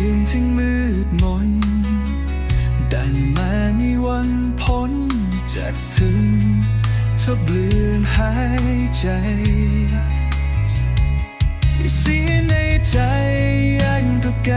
ืนที่มืดมนดัแมามีวันพ้นจากถึงเธอเบื่อนหายใจเสียในใจยังกับแก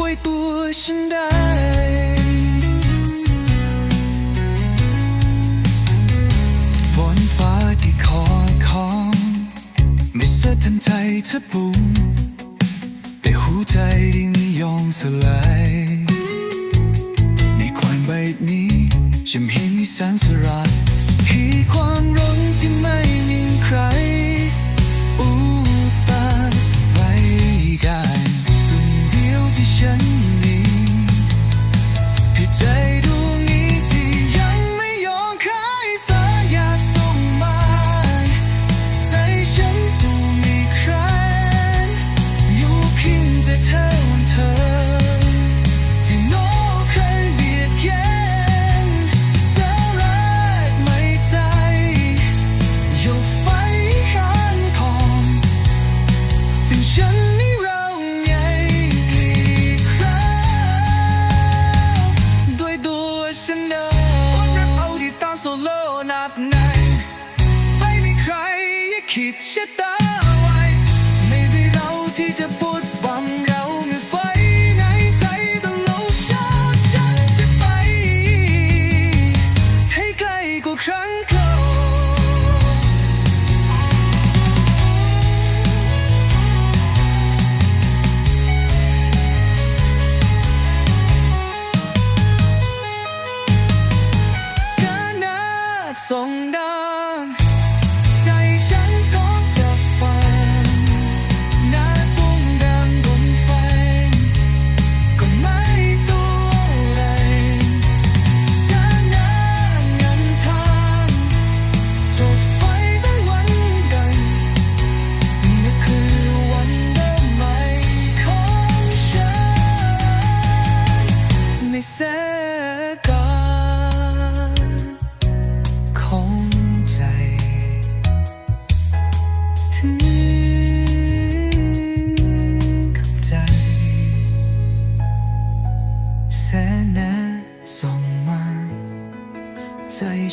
ป่ยตัวฉันได้ฝนฟ้าที่คอคองไม่เสะทันใจเธอปุ่มแต่หูใจที่นิยองสลายในควันใบนี้ฉันเห็นมีแสงสลาย คิดชะตาไว้ ไม่ได้เราที่จะปวด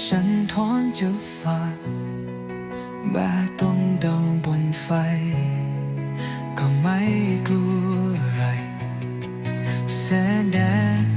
ฉันทนจะฝัฟแม้ต้องเดินบนไฟ ก็ไม่กลัวอะไรแสดง